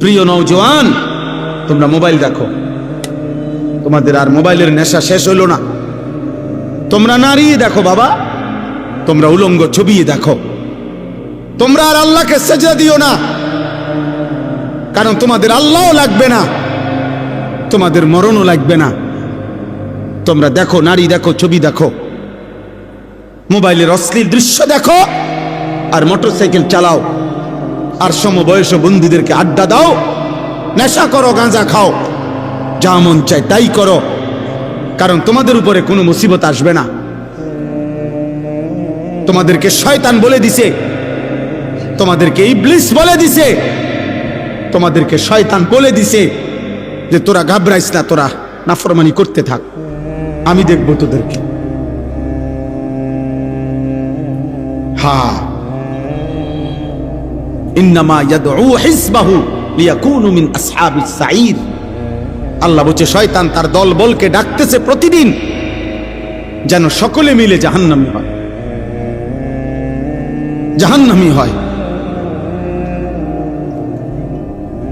প্রিয় নৌজওয়ান তোমরা মোবাইল দেখো। তোমাদের আর মোবাইলের নেশা শেষ হলো না। তোমরা নারী দেখো বাবা, তোমরা উলঙ্গ ছবি দেখো। তোমরা আর আল্লাহকে সেজা দিও না, কারণ তোমাদের আল্লাহও লাগবে না, তোমাদের মরণও লাগবে না। তোমরা দেখো, নারী দেখো, ছবি দেখো। মোবাইলের অশ্লীল দৃশ্য দেখো, আর মোটরসাইকেল চালাও। আর সমবয়স বন্ধুদেরকে আড্ডা দাও, নেশা করো, গাঁজা খাও, যা মন চায় তাই করো, কারণ তোমাদের উপরে কোনো মুসিবত আসবে না। তোমাদেরকে শয়তান বলে দিছে, তোমাদেরকে ইবলিস বলে দিছে, তোমাদেরকে শয়তান বলে দিছে যে তোরা ঘাবড়াইস না, তোরা নাফরমানি করতে থাক। আমি দেখব তোদেরকে। হ্যাঁ ইন্নামা ইয়াদউ হিসবাহু লিয়াকুনু মিন আসহাবিস সাঈর আল্লাহ বলছে, শয়তান তার দল বলকে ডাকতেছে প্রতিদিন যেন সকলে মিলে জাহান্নামী হয়। জাহান্নামী হয়।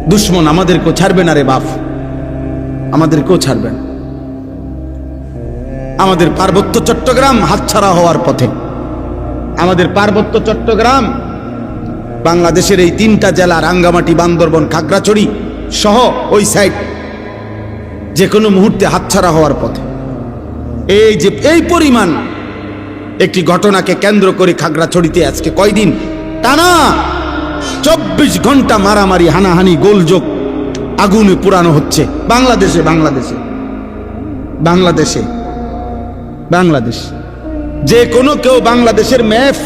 দুশ্মন আমাদেরকেও ছাড়বে না রে বাপ। আমাদেরকেও ছাড়বে না। আমাদের পার্বত্য চট্টগ্রাম হাতছাড়া হওয়ার পথে। আমাদের পার্বত্য চট্টগ্রাম বাংলাদেশের এই তিনটা জেলা, রাঙ্গামাটি, বান্দরবন, খাগড়াছড়ি সহ ওই সাইড যে কোনো মুহূর্তে হাতছাড়া হওয়ার পথে। এই যে, এই পরিমাণ একটি ঘটনাকে কেন্দ্র করে খাগড়াছড়িতে আজকে কয়দিন টানা চব্বিশ ঘণ্টা মারামারি, হানাহানি, গোলযোগ আগুনে পুরানো হচ্ছে। বাংলাদেশে বাংলাদেশে বাংলাদেশে, বাংলাদেশ। যে কোনো কেউ বাংলাদেশের ম্যাপ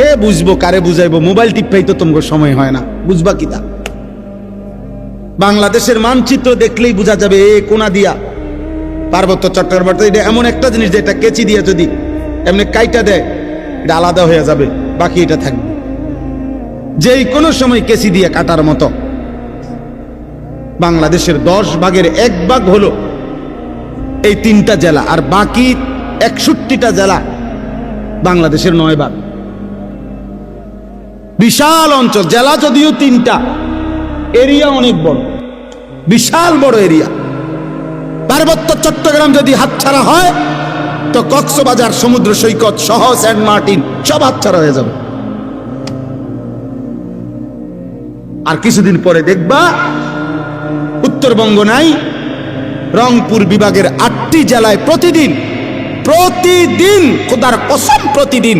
কে বুঝব, কারে বুঝাইবো? মোবাইল টিপাই তো তোমার সময় হয় না। বুঝবা কি তা? বাংলাদেশের মানচিত্র দেখলেই বোঝা যাবে এ কোনা দিয়া। পার্বত্য চট্টগ্রাম এটা এমন একটা জিনিস যেটা কেচি দিয়ে যদি এমনি কাইটা দেয়, এটা আলাদা হয়ে যাবে, বাকি এটা থাকবে। যেই কোনো সময় কেচি দিয়ে কাটার মতো। বাংলাদেশের দশ ভাগের এক ভাগ হলো এই তিনটা জেলা, আর বাকি একষট্টিটা জেলা বাংলাদেশের নয় ভাগ। বিশাল অঞ্চল, জেলা যদিও তিনটা, এরিয়া অনেক বড়। বিশাল বড় এরিয়া। পার্বত্য চট্টগ্রাম যদি হাতছাড়া হয়, তো কক্সবাজার, সমুদ্র সৈকত সহ সেন্ট মার্টিন সব হাতছাড়া হয়ে যাবে। আর কিছুদিন পরে দেখবা, উত্তরবঙ্গ নাই, রংপুর বিভাগের আটটি জেলায় প্রতিদিন প্রতিদিন, খোদার কসম প্রতিদিন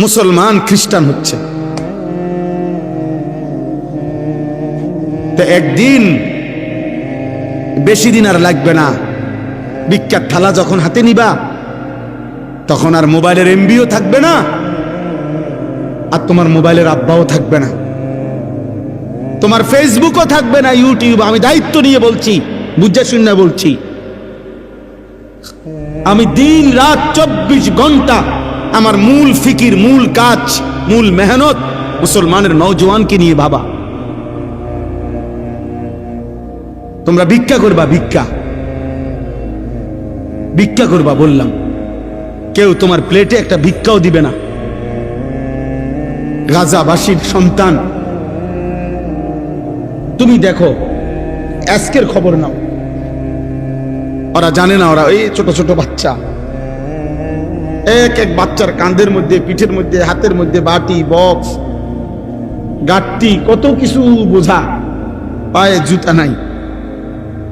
মুসলমান খ্রিস্টান হচ্ছে। একদিন বেশি দিন আর লাগবে না। বিখ্যাত থালা যখন হাতে নিবা, তখন আর মোবাইলের এমবিও থাকবে না, আর তোমার মোবাইলের আব্বাও থাকবে না। তোমার ফেসবুকও থাকবে না, ইউটিউব। আমি দায়িত্ব নিয়ে বলছি, বুঝে শুনে বলছি। আমি দিন রাত চব্বিশ ঘণ্টা আমার মূল ফিকির, মূল কাজ, মূল মেহনত মুসলমানের নৌজওয়ানকে নিয়ে ভাবা। তোমরা ভিক্ষা করবা, ভিক্ষা। ভিক্ষা করবা, বললাম। কেউ তোমার প্লেটে একটা ভিক্ষাও দিবে না। গাজাবাসীর সন্তান। তুমি দেখো, আজকের খবর নাও। ওরা জানে না, ওরা এই ছোট ছোট বাচ্চা। এক এক বাচ্চার কাঁধের মধ্যে, পিঠের মধ্যে, হাতের মধ্যে বাটি, বক্স, গাট্টি, কত কিছু বোঝা। পায়ে জুতা নাই।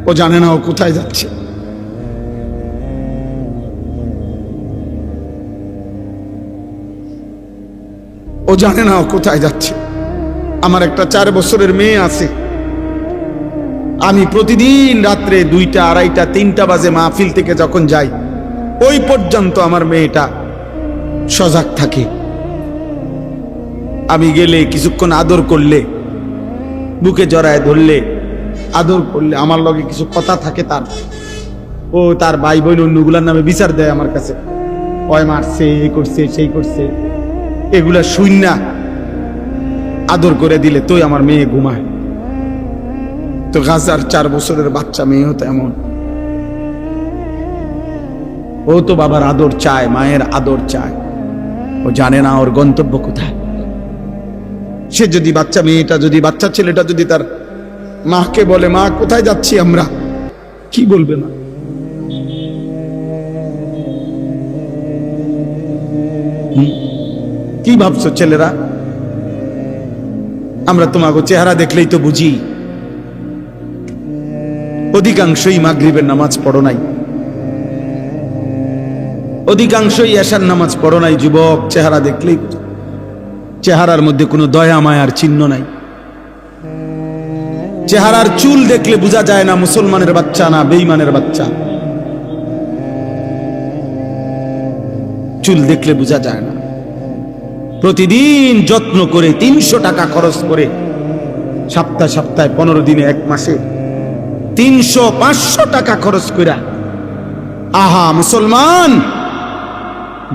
ও জানে না ও কোথায় যাচ্ছে। ও জানে না ও কোথায় যাচ্ছে। আমার একটা চার বছরের মেয়ে আছে। আমি প্রতিদিন রাত্রে দুইটা, আড়াইটা, তিনটা বাজে মাহফিল থেকে যখন যাই ওই পর্যন্ত আমার মেয়েটা সজাগ থাকে। আমি গেলে কিছুক্ষণ আদর করলে, বুকে জড়ায় ধরলে, আদর করলে আমার লগে কিছু কথা থাকে তার। ও তার ভাই বোন অন্যগুলার নামে বিচার দেয় আমার কাছে। ওই মারছে এ করছে, সেই করছে। এগুলা শূন্য আদর করে দিলে তুই আমার মেয়ে ঘুমায়। তো গাজার চার বছরের বাচ্চা মেয়ে হতো এমন। ও তো বাবার আদর চায়, মায়ের আদর চায়। ও জানে না ওর গন্তব্য কোথায়। সে যদি বাচ্চা মেয়েটা, যদি বাচ্চা ছেলেটা যদি তার মাকে বলে, মা, কোথায় যাচ্ছি আমরা? কি বলবে না? কি ভাবছ ছেলেরা? আমরা তোমাকে চেহারা দেখলেই তো বুঝি। অধিকাংশই মাগরিবের নামাজ পড়ো নাই। অধিকাংশই এশার নামাজ পড়ো নাই, যুবক, চেহারা দেখলেই চেহারার মধ্যে কোনো দয়া, মায়ার চিহ্ন নাই। চেহারার চুল দেখলে বোঝা যায় না মুসলমানের বাচ্চা না বেইমানের বাচ্চা। চুল দেখলে বোঝা যায় না। প্রতিদিন যত্ন করে, তিনশো টাকা খরচ করে, সপ্তাহ সপ্তাহে পনেরো দিনে এক মাসে তিনশো পাঁচশো টাকা খরচ করে আহা, মুসলমান!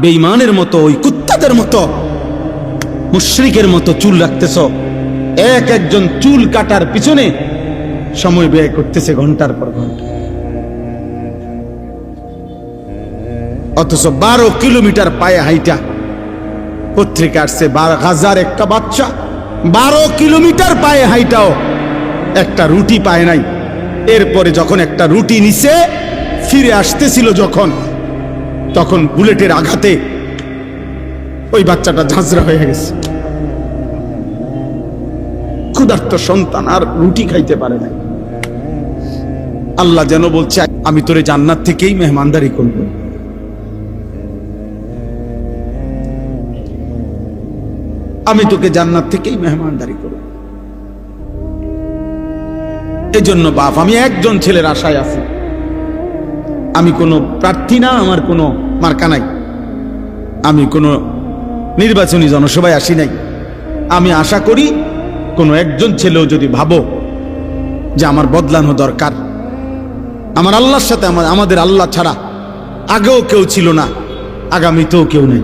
বেইমানের মতো, ওই কুত্তাদের মতো, মুশ্রিকের মতো চুল রাখতেছ। এক একজন চুল কাটার পিছনে সময় ব্যয় করতেছে ঘণ্টার পর ঘণ্টা। অথচ বারো কিলোমিটার পায়ে হাইটা। পত্রিকা আসছে হাজার একটা বাচ্চা, বারো কিলোমিটার পায়ে হাইটাও। একটা রুটি পায় নাই। এরপরে যখন একটা রুটি নিছে, ফিরে আসতেছিল যখন তখন বুলেটের আঘাতে ওই বাচ্চাটা ঝাঁঝরা হয়ে গেছে। ক্ষুধার্ত সন্তান আর রুটি খাইতে পারে না আল্লাহ যেন বলছে, আমি তোরে জান্নাত থেকেই মেহমানদারি করব। আমি তোকে জান্নাত থেকেই মেহমানদারি করব। এজন্য বাপ, আমি একজন ছেলের আশায় আছি। আমি কোনো প্রার্থী না, আমার কোনো মার্কা নাই। আমি কোনো নির্বাচনী জনসভায় আসি নাই। আমি আশা করি কোনো একজন ছেলেও যদি ভাবো যে আমার বদলানো দরকার, আমার আল্লাহর সাথে আমার, আমাদের আল্লাহ ছাড়া আগেও কেউ ছিল না, আগামীতেও কেউ নেই।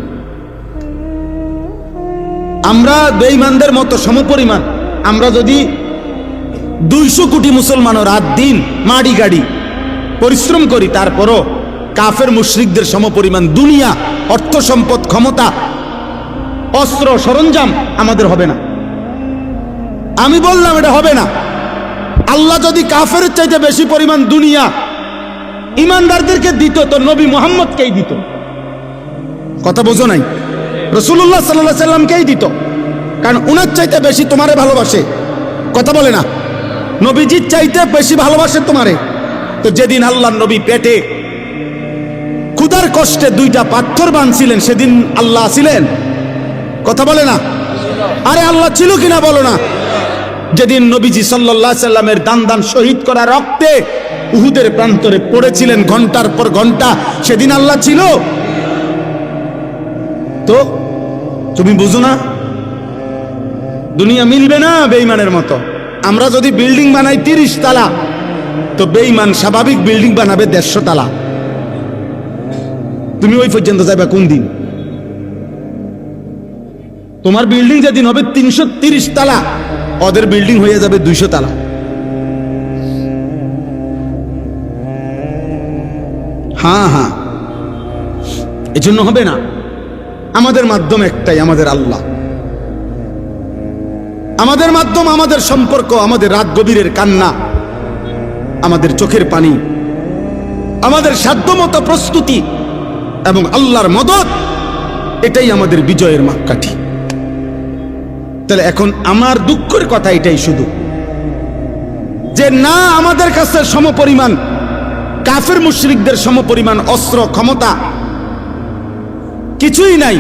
আমরা বেঈমানদের মতো সমপরিমাণ, আমরা যদি দুইশো কোটি মুসলমানও রাত দিন মাড়ি গাড়ি পরিশ্রম করি, তারপরও কাফের মুশরিকদের সমপরিমাণ দুনিয়া, অর্থ সম্পদ, ক্ষমতা, অস্ত্র, সরঞ্জাম আমাদের হবে না। আমি বললাম, এটা হবে না। আল্লাহ যদি কাফের চাইতে বেশি পরিমাণ দুনিয়া ইমানদারদেরকে দিত, তো নবী মোহাম্মদকেই দিত। কথা বোঝো নাই? রসুল্লাহ সাল্লাহ সাল্লামকেই দিত। কারণ উনার চাইতে বেশি তোমারে ভালোবাসে। কথা বলে না। নবীজির চাইতে বেশি ভালোবাসে তোমারে। তো যেদিন আল্লাহ নবী পেটে ক্ষুদার কষ্টে দুইটা পাথর বাঁধছিলেন, সেদিন আল্লাহ ছিলেন। কথা বলে না? আরে আল্লাহ ছিল কিনা বলো না? যেদিন নবীজি সাল্লাহ সাল্লামের দান দান শহীদ করা রক্তে উহুদের প্রান্তরে পড়েছিলেন ঘণ্টার পর ঘণ্টা, সেদিন আল্লাহ ছিল? তো তুমি বুঝো না? দুনিয়া মিলবে না বেইমানের মতো। আমরা যদি বিল্ডিং বানাই তিরিশ তালা তো বেইমান স্বাভাবিক বিল্ডিং বানাবে দেড়শো তালা। তুমি ওই পর্যন্ত যাবে কোন দিন? তোমার বিল্ডিং যেদিন হবে তিনশো তিরিশ তালা, ওদের বিল্ডিং হয়ে যাবে দুইশো তালা। হ্যাঁ হ্যাঁ। এজন্য হবে না। আমাদের মাধ্যম একটাই, আমাদের আল্লাহ। আমাদের মাধ্যম, আমাদের সম্পর্ক, আমাদের রাত গভীরের কান্না। আমাদের চোখের পানি, আমাদের সাধ্যমতো প্রস্তুতি এবং আল্লাহর মদত, এটাই আমাদের বিজয়ের মাপকাঠি। তাহলে এখন আমার দুঃখের কথা এটাই শুধু। যে না, আমাদের কাছে সমপরিমাণ, কাফের মুশরিকদের সমপরিমাণ অস্ত্র, ক্ষমতা কিছুই নাই।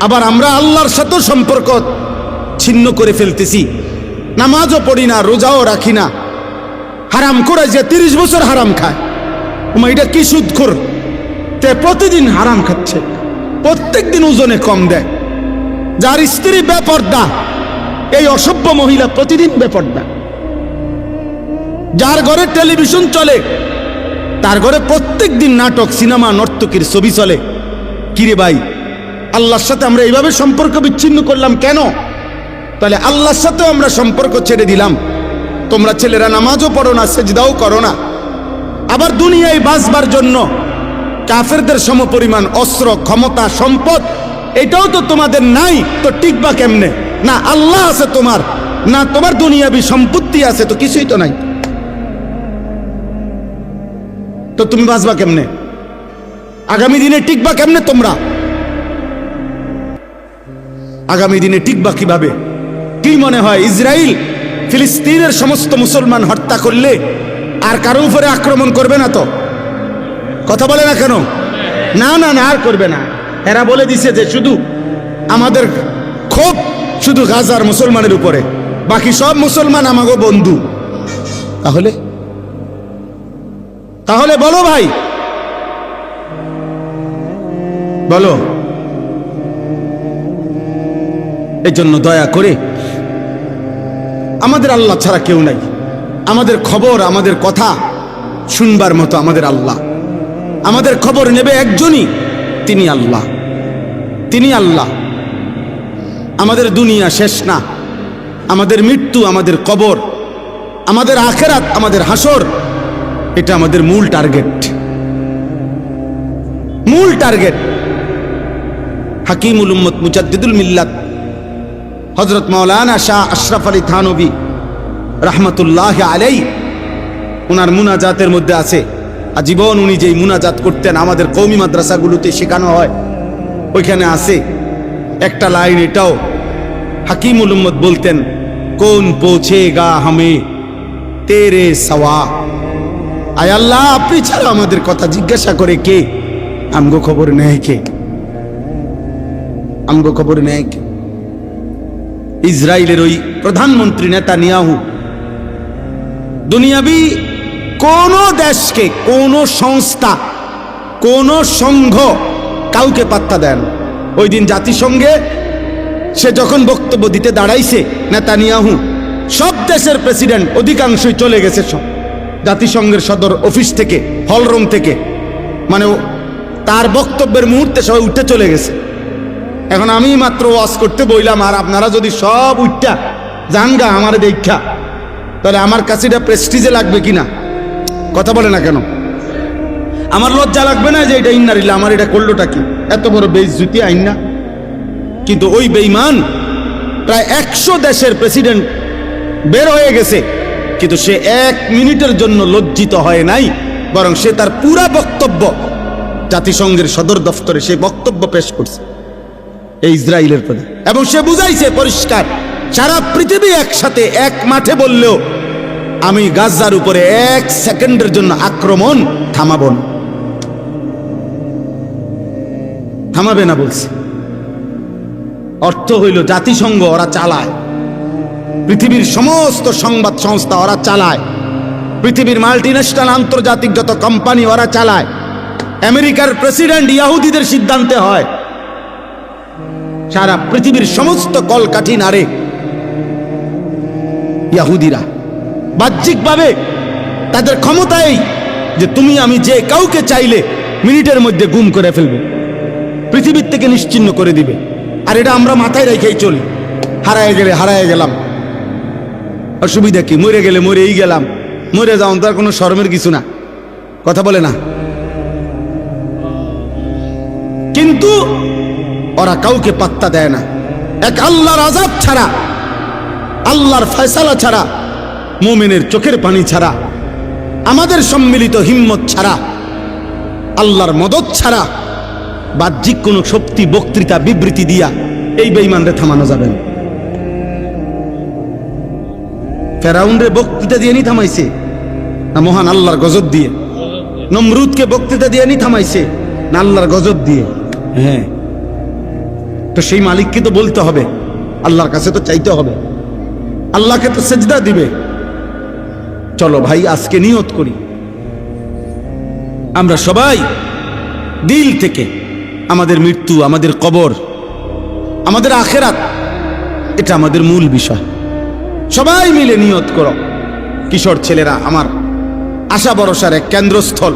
আবার আমরা আল্লাহর সাথেও সম্পর্ক ছিন্ন করে ফেলতেছি। নামাজও পড়ি না, রোজাও রাখি না। হারাম করে যে তিরিশ বছর হারাম খায়। ওমা এটা কি সুদখোর তে প্রতিদিন হারাম খাচ্ছে। প্রত্যেক দিন ওজনে কম দেয়। যার স্ত্রী বেপর্দা, এই অসভ্য মহিলা প্রতিদিন বেপর্দা। যার ঘরে টেলিভিশন চলে, তার ঘরে প্রত্যেক দিন নাটক, সিনেমা, নর্তকীর ছবি চলে। কিরে ভাই, আল্লাহর সাথে আমরা এইভাবে সম্পর্ক বিচ্ছিন্ন করলাম কেন? তাহলে আল্লাহর সাথেও আমরা সম্পর্ক ছেড়ে দিলাম। তোমরা ছেলেরা নামাজও পড়ো না, সেজদাও করো না। আবার দুনিয়ায় বাঁচবার জন্য কাফেরদের সমপরিমাণ অস্ত্র, ক্ষমতা, সম্পদ, এটাও তো তোমাদের নাই, তো টিকবা কেমনে? না আল্লাহ আছে তোমার, না তোমার দুনিয়াবি সম্পত্তি আছে, তো কিছুই তো নাই। তো তুমি বাঁচবা কেমনে? আগামী দিনে টিকবা কেমনে তোমরা? আগামী দিনে টিকবা কীভাবে? কি মনে হয় ইসরায়েল ফিলিস্তিনের সমস্ত মুসলমান হত্যা করলে আর কারও উপরে আক্রমণ করবে না তো? কথা বলে না কেন? না না না, আর করবে না। এরা বলে দিছে যে শুধু আমাদের ক্ষোভ শুধু গাজার মুসলমানের উপরে, বাকি সব মুসলমান আমাগো বন্ধু। তাহলে? তাহলে বলো ভাই। বলো। এই জন্য দয়া করে আমাদের আল্লাহ ছাড়া কেউ নাই। আমাদের খবর, আমাদের কথা শুনবার মতো আমাদের আল্লাহ। আমাদের খবর নেবে একজনই, তিনি আল্লাহ। তিনি আল্লাহ। আমাদের দুনিয়া শেষ না। আমাদের মৃত্যু আমাদের কবর। আমাদের আখেরাত আমাদের হাসর। এটা আমাদের মূল টার্গেট। মূল টার্গেট। হাকিমুল উম্মত মুজাদ্দিদুল মিল্লাত। হজরত মৌলানা শাহ আশরাফ আলী থানবী রহমতুল্লাহ আলাই ওনার মুনাজাতের মধ্যে আছে। আজীবন উনি যেই মুনাজাত করতেন আমাদের কৌমি মাদ্রাসাগুলোতে শেখানো হয়, ওইখানে আছে। একটা লাইন এটাও হাকিম উম্মদ বলতেন, কোন পৌঁছে গা হামে তেরে সওয়া? আয় আল্লাহ, আপনি ছাড়া আমাদের কথা জিজ্ঞাসা করে কে? আমগো খবর নেয় কে? আমগো খবর নেয় কে? ইসরায়েলের ওই প্রধানমন্ত্রী নেতা নিয়াহু দুনিয়াবি কোন দেশকে, কোন সংস্থা, কোন সংঘ কাউকে পাত্তা দেন ওই দিন জাতিসংঘে সে যখন বক্তব্য দিতে দাঁড়াইছে নেতানিয়াহু, সব দেশের প্রেসিডেন্ট অধিকাংশই চলে গেছে সব। জাতিসংঘের সদর অফিস থেকে, হলরুম থেকে মানে তার বক্তব্যের মুহূর্তে সবাই উঠে চলে গেছে। এখন আমি মাত্র ওয়াজ করতে বইলাম, আর আপনারা যদি সব উঠটা জানগা আমার দেখা তাহলে আমার কাছে এটা প্রেস্টিজে লাগবে কিনা? কথা বলে না কেন? আমার লজ্জা লাগবে না যে এটা ইন্নারিল্লা আমার এটা করলোটা কি? এত বড় বেইজ্জুতি আইন না? কিন্তু ওই বেইমান প্রায় একশো দেশের প্রেসিডেন্ট বের হয়ে গেছে, কিন্তু সে এক মিনিটের জন্য লজ্জিত হয় নাই, বরং সে তার পুরা বক্তব্য জাতিসংঘের সদর দফতরে সে বক্তব্য পেশ করছে। এই ইসরায়েলের প্রতি এবং সে বুঝাইছে, পরিষ্কার, সারা পৃথিবী একসাথে এক মাঠে বললেও আমি গাজার উপরে এক সেকেন্ডের জন্য আক্রমণ থামাবো না। থামাবে না বলছে। অর্থ হইল, জাতিসংঘ ওরা চালায়। পৃথিবীর সমস্ত সংবাদ সংস্থা ওরা চালায়। পৃথিবীর মাল্টিন্যাশনাল আন্তর্জাতিক যত কোম্পানি ওরা চালায়। আমেরিকার প্রেসিডেন্ট ইয়াহুদিদের সিদ্ধান্তে হয় সারা পৃথিবীর সমস্ত কলকাঠি নারে ইয়াহুদিরা বাহ্যিকভাবে তাদের ক্ষমতা এই যে তুমি, আমি যে কাউকে চাইলে মিনিটের মধ্যে গুম করে ফেলবে, পৃথিবীর থেকে নিশ্চিন্ন করে দিবে। আর এটা আমরা মাথায় রেখেই চলি। হারায় গেলে হারায় গেলাম। অসুবিধা কি? মরে গেলে মরেই গেলাম। মরে যাওয়ান তার কোনো শরমের কিছু না। কথা বলে না। কিন্তু ওরা কাউকে পাত্তা দেয় না। এক আল্লাহর আজাব ছাড়া, আল্লাহর ফয়সালা ছাড়া, মোমেনের চোখের পানি ছাড়া, আমাদের সম্মিলিত হিম্মত ছাড়া, আল্লাহর মদত ছাড়া, বাহ্যিক কোনো শক্তি, বক্তৃতা, বিবৃতি দিয়া এই বেইমানরে থামানো যাবে না। ফেরাউনরে বক্তৃতা দিয়ে নি থামাইছে, না মহান আল্লাহর গজব দিয়ে? নমরুদকে বক্তৃতা দিয়ে নি থামাইছে, না আল্লাহর গজব দিয়ে? হ্যাঁ। তো সেই মালিককে তো বলতে হবে। আল্লাহর কাছে তো চাইতে হবে। আল্লাহকে তো সেজদা দিবে। চলো ভাই, আজকে নিয়ত করি। আমরা সবাই দিল থেকে আমাদের মৃত্যু, আমাদের কবর, আমাদের আখেরাত, এটা আমাদের মূল বিষয়। সবাই মিলে নিয়ত করো। কিশোর ছেলেরা, আমার আশা ভরসার এক কেন্দ্রস্থল।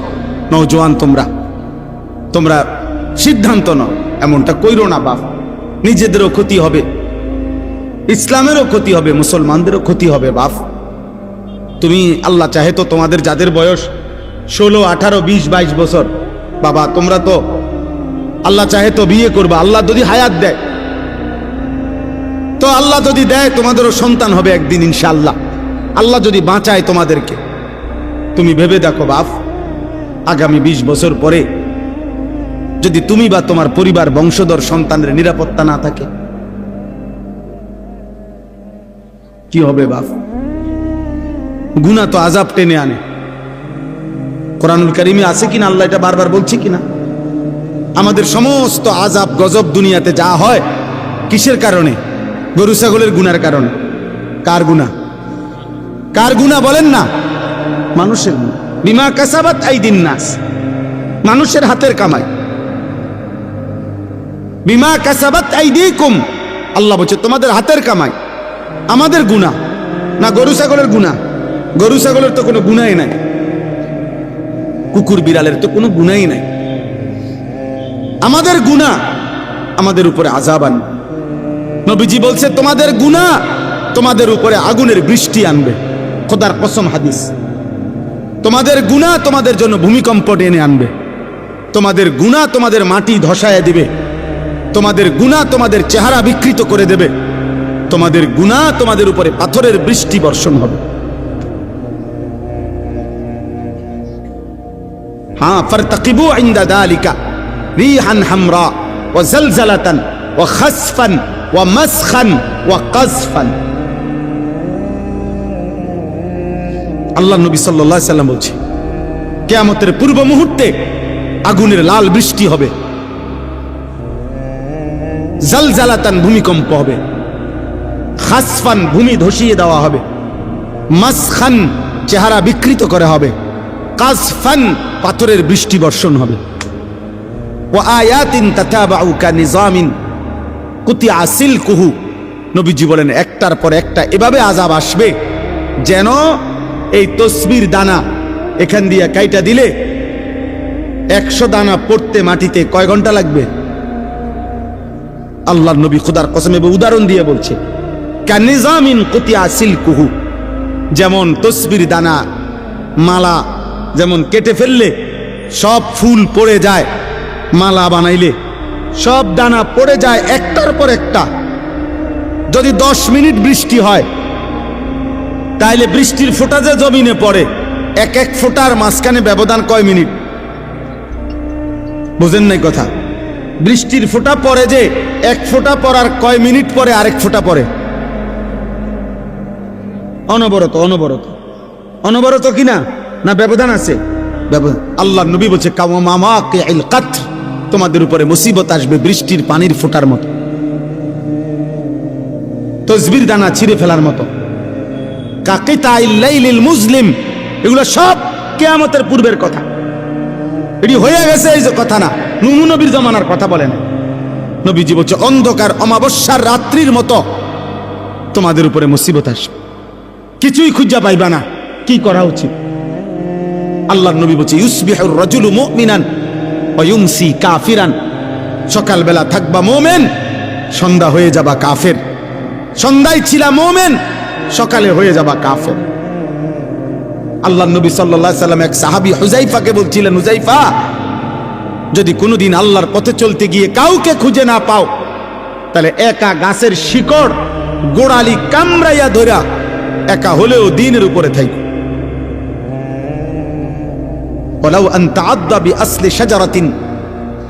নৌজওয়ান তোমরা। তোমরা সিদ্ধান্ত নাও। এমনটা কইরো না বাপ। নিজেদেরও ক্ষতি হবে, ইসলামেরও ক্ষতি হবে, মুসলমানদেরও ক্ষতি হবে, বাপ। তুমি আল্লাহ চাহে তো তোমাদের যাদের বয়স ষোলো, আঠারো, বিশ, বাইশ বছর, বাবা, তোমরা তো আল্লাহ চাহে তো বিয়ে করবা, আল্লাহ যদি হায়াত দেয়, তো আল্লাহ যদি দেয়, তোমাদেরও সন্তান হবে একদিন, ইনশাআল্লাহ। আল্লাহ যদি বাঁচায় তোমাদেরকে, তুমি ভেবে দেখো, বাপ, আগামী ২০ বছর পরে যদি তুমি বা তোমার পরিবার বংশধর সন্তানের নিরাপত্তা না থাকে, কি হবে বাপ? গুনা তো আজাব টেনে আনে। কোরআনুল কারিমে আছে কিনা আল্লাহ এটা বারবার বলছি কিনা? আমাদের সমস্ত আজাব গজব দুনিয়াতে যা হয়, কিসের কারণে? গরু, ছাগলের গুনার কারণে। কার গুনা কার গুনা বলেন না? মানুষের। বিমা কাসাবাত আইদিন নাস। মানুষের হাতের কামাই। বিমা কাসাবাত আইদিকুম। আল্লাহ বলছে, তোমাদের হাতের কামাই, আমাদের গুনাহ। না, গরু, ছাগলের গুনাহ। গরু, ছাগলের তো কোনো গুনাই নাই। কুকুর, বিড়ালের তো কোনো গুনাই নাই। আমাদের গুনাহ আমাদের উপরে আজাব আনবে নবীজি বলছে, তোমাদের গুনাহ তোমাদের উপরে আগুনের বৃষ্টি আনবে। খোদার কসম হাদিস। তোমাদের গুনাহ তোমাদের জন্য ভূমিকম্প টেনে আনবে। তোমাদের গুনাহ তোমাদের মাটি ধসায় দিবে। তোমাদের গুনাহ তোমাদের চেহারা বিকৃত করে দেবে। তোমাদের গুনাহ তোমাদের উপরে পাথরের বৃষ্টি বর্ষণ হবে। হ্যাঁ ফারতাকিবু দালিকা রিহান হামরা ওয়া জালজালাতান ওয়া খাসফান ওয়া মাসখান ওয়া কাজফান আল্লাহ নবী সাল্লাম বলছে, কিয়ামতের পূর্ব মুহূর্তে আগুনের লাল বৃষ্টি হবে। জালজালাতান ভূমিকম্প হবে। খাসফান ভূমি ধসিয়ে দেওয়া হবে। মাসখান চেহারা বিকৃত করে হবে। কাসফান পাথরের বৃষ্টি বর্ষণ হবে। ও আয়াতিন তাতাবাউ কা নিজামিন। কুতিয়া সিলকুহু। নবীজি বলেন, একটার পর একটা এভাবে আজাব আসবে যেন এই তসবির দানা এখান দিয়ে কাইটা দিলে একশো দানা পড়তে মাটিতে কয় ঘণ্টা লাগবে? আল্লাহ নবী খুদার কসম এবং উদাহরণ দিয়ে বলছে, কানিজামিন কুতিয়া যেমন তসবির দানা, মালা যেমন কেটে ফেললে সব ফুল পড়ে যায়, মালা বানাইলে সব দানা পড়ে যায় একটার পর একটা। যদি দশ মিনিট বৃষ্টি হয়, তাইলে বৃষ্টির ফোঁটা যে জমিনে পড়ে, এক এক ফোঁটার মাঝখানে ব্যবধান কয় মিনিট? বুঝেন নাই কথা? বৃষ্টির ফোঁটা পরে যে, এক ফোঁটা পড়ার কয় মিনিট পরে আরেক ফোঁটা পরে অনবরত অনবরত। অনবরত কিনা না? না ব্যবধান আছে? আল্লাহ নবী বলছে তোমাদের উপরে মুসিবত আসবে বৃষ্টির পানির ফোঁটার মতো। তসবির দানা ছিঁড়ে ফেলার মতো। ইল্লাইলিল মুসলিম এগুলো সব কেয়ামতের পূর্বের কথা। এটি হয়ে গেছে এই যে কথা না। নুনু নবীর জমানার কথা বলেন। নবীজি বলছে, অন্ধকার, অমাবস্যার রাত্রির মতো তোমাদের উপরে মুসিবত আসবে। কিছুই খুঁজা পাইবা না। কি করা উচিত? আল্লাহ নবী বলছে, ইউসবিহুর রাজুলু মুমিনান ওয়া ইউমসি কাফিরান। সকালবেলা থাকবা মোমেন, সন্ধ্যা হয়ে যাবা কাফের। সন্ধ্যায় ছিলা মোমেন, সকালে হয়ে যাবা কাফের। আল্লাহ নবী সাল্লাল্লাহু সাল্লাম এক সাহাবী হুজাইফাকে বলছিলেন হুজাইফা যদি কোনোদিন আল্লাহর পথে চলতে গিয়ে কাউকে খুঁজে না পাও তাহলে একা গাছের শিকড় গোড়ালি কামড়াইয়া ধরা একা হলেও দিনের উপরে থাইকো ولو أن تعض بأصل شجرة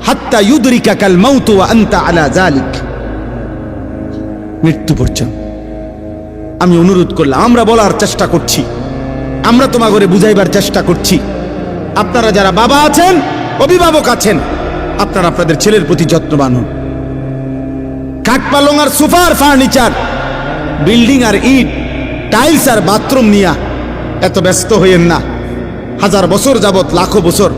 حتى يدركك الموت وأنت على ذلك মৃত্যু পর্যন্ত আমি অনুরোধ করলাম আমরা বলার চেষ্টা করছি আমরা তোমা করে বুঝাইবার চেষ্টা করছি আপনারা যারা বাবা আছেন অভিভাবক আছেন। আপনারা আপনাদের ছেলের প্রতি যত্নবান হন। কাঠ পালং আর সোফার ফার্নিচার, বিল্ডিং আর ইট, টাইলস আর বাথরুম নিয়া এত ব্যস্ত হইয়েন না। হাজার বছর যাবত লাখো বছর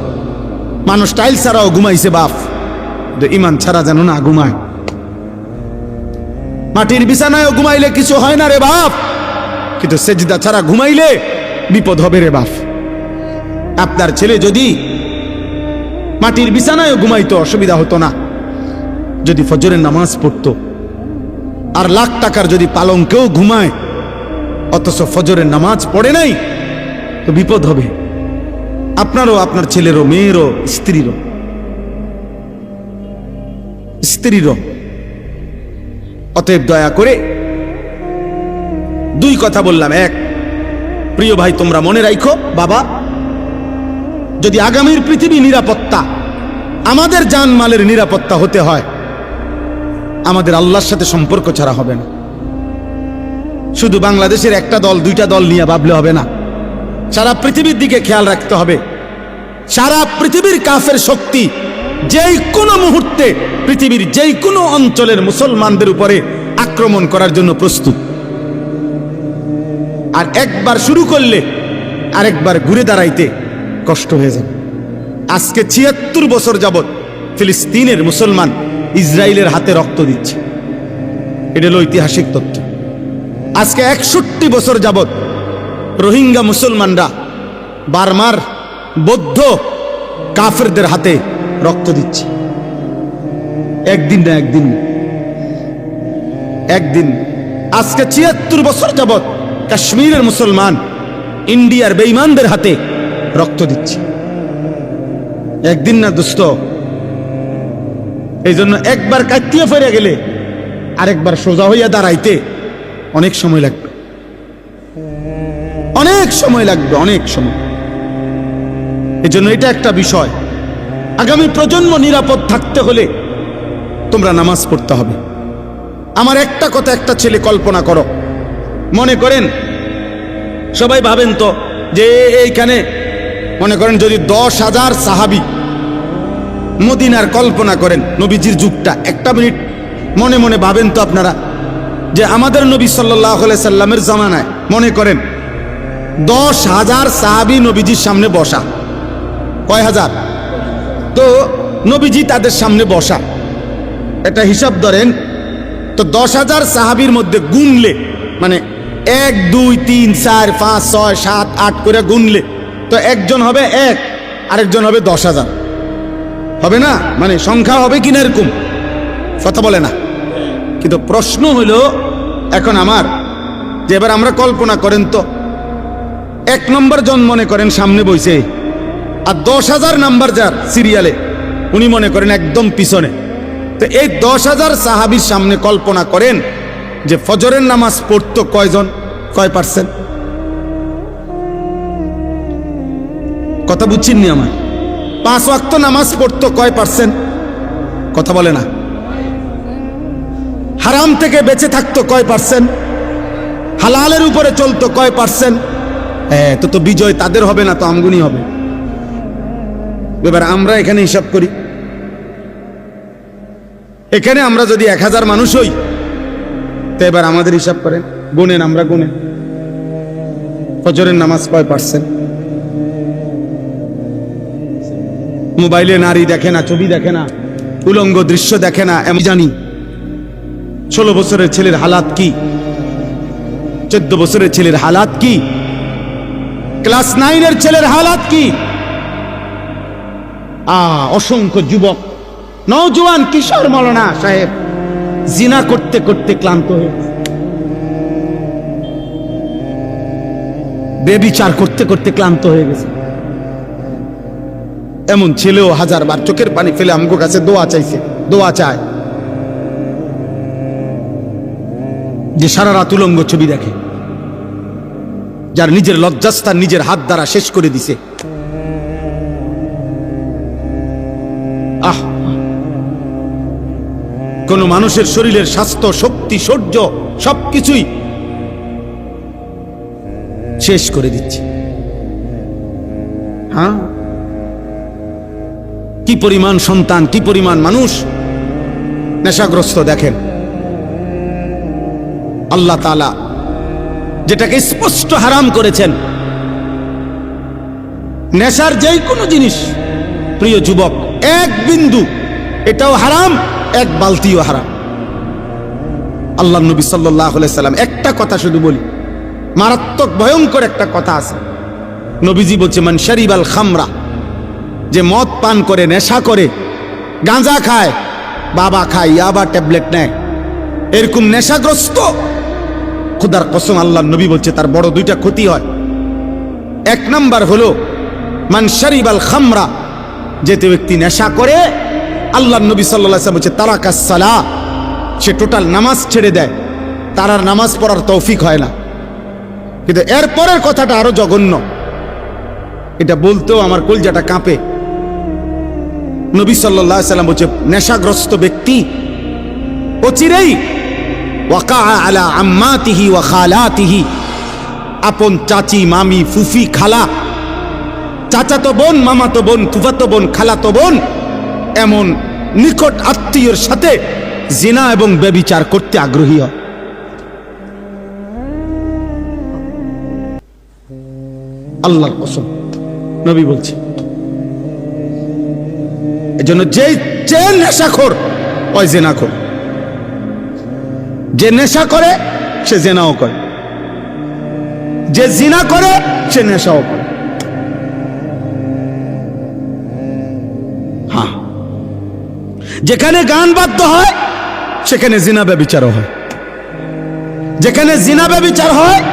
মানুষ টাইল ছাড়াও ঘুমাইছে কিন্তু ইমান ছাড়া যেন না ঘুমায়। মাটির বিছানায়ও ঘুমাইলে কিছু হয় না রে বাপ। কিন্তু সেজদা ছাড়া ঘুমাইলে বিপদ হবে রে বাপ। আপনার ছেলে যদি মাটির বিছানায়ও ঘুমাইতো অসুবিধা হতো না। যদি ফজরের নামাজ পড়তো, আর লাখ টাকার যদি পালঙ্কেও ঘুমায়, অথচ ফজরের নামাজ পড়ে নাই, তো বিপদ হবে। আপনারও, আপনার ছেলেরও, মেয়েরও, স্ত্রীরও। স্ত্রীরও। অতএব দয়া করে দুই কথা বললাম। এক, প্রিয় ভাই, তোমরা মনে রাখো বাবা যদি আগামীর পৃথিবী নিরাপত্তা, আমাদের জানমালের নিরাপত্তা হতে হয়, আমাদের আল্লাহর সাথে সম্পর্ক ছাড়া হবে না। শুধু বাংলাদেশের একটা দল, দুইটা দল নিয়ে ভাবলে হবে না। সারা পৃথিবীর দিকে খেয়াল রাখতে হবে। সারা পৃথিবীর কাফের শক্তি যেই কোনো মুহূর্তে পৃথিবীর যেই কোনো অঞ্চলের মুসলমানদের উপরে আক্রমণ করার জন্য প্রস্তুত। আর একবার শুরু করলে আরেকবার ঘুরে দাঁড়াইতে কষ্ট হয়ে যাবে। আজকে ছিয়াত্তর বছর যাবৎ ফিলিস্তিনের মুসলমান ইসরায়েলের হাতে রক্ত দিচ্ছে। এটা হলো ঐতিহাসিক তথ্য। আজকে একষট্টি বছর যাবৎ রোহিঙ্গা মুসলমানরা বার্মার বৌদ্ধ কাফেরদের হাতে রক্ত দিচ্ছে। একদিন না একদিন একদিন। আজকে ছিয়াত্তর বছর যাবৎ কাশ্মীরের মুসলমান, ইন্ডিয়ার বেইমানদের হাতে রক্ত দিচ্ছি। একদিন না দুস্থ এই জন্য একবার কাটিয়ে ফেরে গেলে আরেকবার সোজা হইয়া দাঁড়াইতে অনেক সময় লাগবে। অনেক সময় লাগবে, অনেক সময়। এই জন্য এটা একটা বিষয়। আগামী প্রজন্ম নিরাপদ থাকতে হলে তোমরা নামাজ পড়তে হবে। আমার একটা কথা একটা ছেলে কল্পনা করো। মনে করেন, সবাই ভাবেন তো যে এইখানে মনে করেন যদি দশ হাজার সাহাবি মদিনার কল্পনা করেন নবীজির যুগটা, একটা মিনিট মনে মনে ভাবেন তো আপনারা, যে আমাদের নবী সাল্লাহ সাল্লামের জামানায় মনে করেন দশ হাজার সাহাবি নবীজির সামনে বসা। কয় হাজার? তো নবীজি তাদের সামনে বসা। এটা হিসাব ধরেন, তো দশ হাজার সাহাবির মধ্যে গুনলে মানে এক, দুই, তিন, চার, পাঁচ, ছয়, সাত, আট করে গুনলে তো একজন হবে এক, আরেকজন হবে দশ হাজার। হবে না? মানে সংখ্যা হবে কিনা এরকম? কথা বলে না। কিন্তু প্রশ্ন হইল এখন আমার, যে এবার আমরা কল্পনা করেন তো, এক নম্বর জন মনে করেন সামনে বইছে, আর দশ হাজার নাম্বার যার সিরিয়ালে, উনি মনে করেন একদম পিছনে। তো এই দশ হাজার সাহাবির সামনে কল্পনা করেন যে ফজরের নামাজ পড়তো কয়জন? কয় পার্সেন্ট? কথা বুঝছেননি আমার পাঁচ ওয়াক্ত নামাজ পড়তো কয় পার্সেন্ট? কথা বলে না। হারাম থেকে বেঁচে থাকতো কয় পার্সেন্ট? হালালের উপরে চলতো কয় পার্সেন্ট? হ্যাঁ তো তো বিজয় তাদের হবে না, তো আমগুনি হবে। এবার আমরা এখানে হিসাব করি। এখানে আমরা যদি এক হাজার মানুষ হই, তো এবার আমাদের হিসাব করেন। গুনেন আমরা গুনেন ফজরের নামাজ কয় পার্সেন্ট? মোবাইলে নারী দেখে না, ছবি দেখে না, উলঙ্গ দৃশ্য দেখে না আমি জানি। ষোলো বছরের ছেলের হালাত কি? চোদ্দ বছরের ছেলের হালাত কি? ক্লাস নাইনের ছেলের হালাত কি? আ, অসংখ্য যুবক নৌজওয়ান কিশোর মলনা সাহেব, জিনা করতে করতে ক্লান্ত হয়ে বেবিচার করতে করতে ক্লান্ত হয়ে গেছে। এমন ছেলেও হাজার বার চোখের পানি ফেলে আমগো কাছে দোয়া চাইছে, দোয়া চায়। যে সারা রাত উলঙ্গ ছবি দেখে, যার নিজের লজ্জাস্থান নিজের হাত দ্বারা শেষ করে দিছে। আহ! কোন মানুষের শরীরের স্বাস্থ্য, শক্তি সৌর্য সবকিছুই শেষ করে দিচ্ছে। হ্যাঁ? কি পরিমাণ সন্তান, কি পরিমাণ মানুষ? নেশাগ্রস্ত দেখেন। আল্লাহ তালা যেটাকে স্পষ্ট হারাম করেছেন। নেশার যেই কোনো জিনিস, প্রিয় যুবক, এক বিন্দু, এটাও হারাম, এক বালতিও হারাম। আল্লাহ নবী সাল্লাহ সাল্লাম একটা কথা শুধু বলি, মারাত্মক ভয়ঙ্কর একটা কথা আছে। নবীজি বলছে, মান শরিবাল খামরা। যে মদ পান করে, নেশা করে, গাঁজা খায়, বাবা খায় ইয়াবা ট্যাবলেট নেয়। এরকম নেশাগ্রস্ত? খুদার কসম আল্লাহ নবী বলছে, তার বড় দুইটা ক্ষতি হয়। এক নাম্বার হলো, মান শরিবাল খামরা, যেতে ব্যক্তি নেশা করে আল্লাহ নবী সাল্লাহ বলছে তারাকাসালা সে টোটাল নামাজ ছেড়ে দেয়। তার আর নামাজ পড়ার তৌফিক হয় না। কিন্তু এরপরের কথাটা আরও জঘন্য। এটা বলতেও আমার কলজাটা কাঁপে। নবী সাল্লাহ সাল্লাম বলছে নেশাগ্রস্ত ব্যক্তি। অচিরেই ওয়াকা আলা আম্মাতিহি ওয়া খালাতিহি। আপন চাচি, মামি, ফুফি, খালা। চাচাতো বোন, মামাতো বোন, ফুফাতো বোন, খালাতো বোন, এমন নিকট আত্মীয়র সাথে জিনা এবং ব্যবিচার করতে আগ্রহী হয়। আল্লাহর কসম, নবী বলছে এজন্য যে যে নেশাখোর, ওই জেনাখোর। যে নেশা করে, সে জেনাও করে। যে জিনা করে, সে নেশাও করে। হ্যাঁ। যেখানে গান বাদ্য হয়, সেখানে জিনা ব্যবিচারও হয়। যেখানে জিনা ব্যবিচার হয়,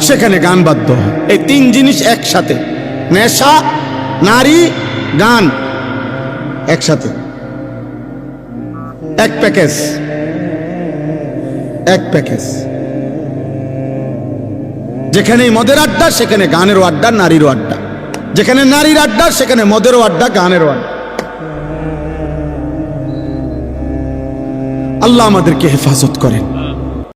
সেখানে গান বাদ্য হয়। এই তিন জিনিস একসাথে। নেশা, নারী, গান। একসাথে। এক প্যাকেজ। এক প্যাকেজ। যেখানে মদের আড্ডা, সেখানে গানেরও আড্ডা, নারীরও আড্ডা। যেখানে নারীর আড্ডা, সেখানে মদেরও আড্ডা, গানেরও আড্ডা। আল্লাহ আমাদেরকে হেফাজত করেন।